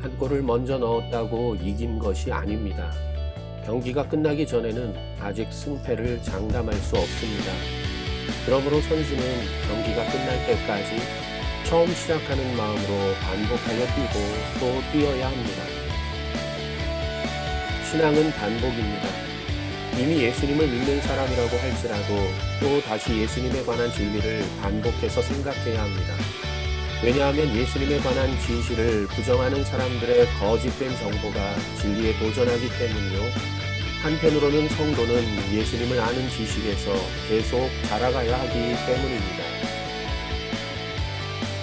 한 골을 먼저 넣었다고 이긴 것이 아닙니다. 경기가 끝나기 전에는 아직 승패를 장담할 수 없습니다. 그러므로 선수는 경기가 끝날 때까지 처음 시작하는 마음으로 반복하여 뛰고 또 뛰어야 합니다. 신앙은 반복입니다. 이미 예수님을 믿는 사람이라고 할지라도 또 다시 예수님에 관한 진리를 반복해서 생각해야 합니다. 왜냐하면 예수님에 관한 진실을 부정하는 사람들의 거짓된 정보가 진리에 도전하기 때문이요. 한편으로는 성도는 예수님을 아는 지식에서 계속 자라가야 하기 때문입니다.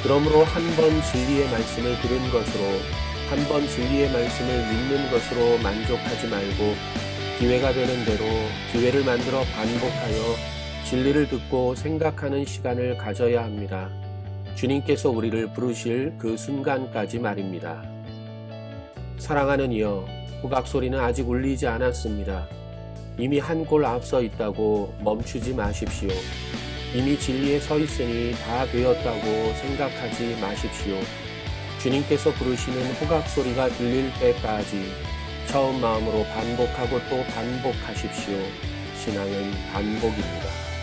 그러므로 한 번 진리의 말씀을 들은 것으로 한 번 진리의 말씀을 믿는 것으로 만족하지 말고 기회가 되는 대로 기회를 만들어 반복하여 진리를 듣고 생각하는 시간을 가져야 합니다. 주님께서 우리를 부르실 그 순간까지 말입니다. 사랑하는 이여, 후각 소리는 아직 울리지 않았습니다. 이미 한 골 앞서 있다고 멈추지 마십시오. 이미 진리에 서 있으니 다 되었다고 생각하지 마십시오. 주님께서 부르시는 후각 소리가 들릴 때까지 처음 마음으로 반복하고 또 반복하십시오. 신앙은 반복입니다.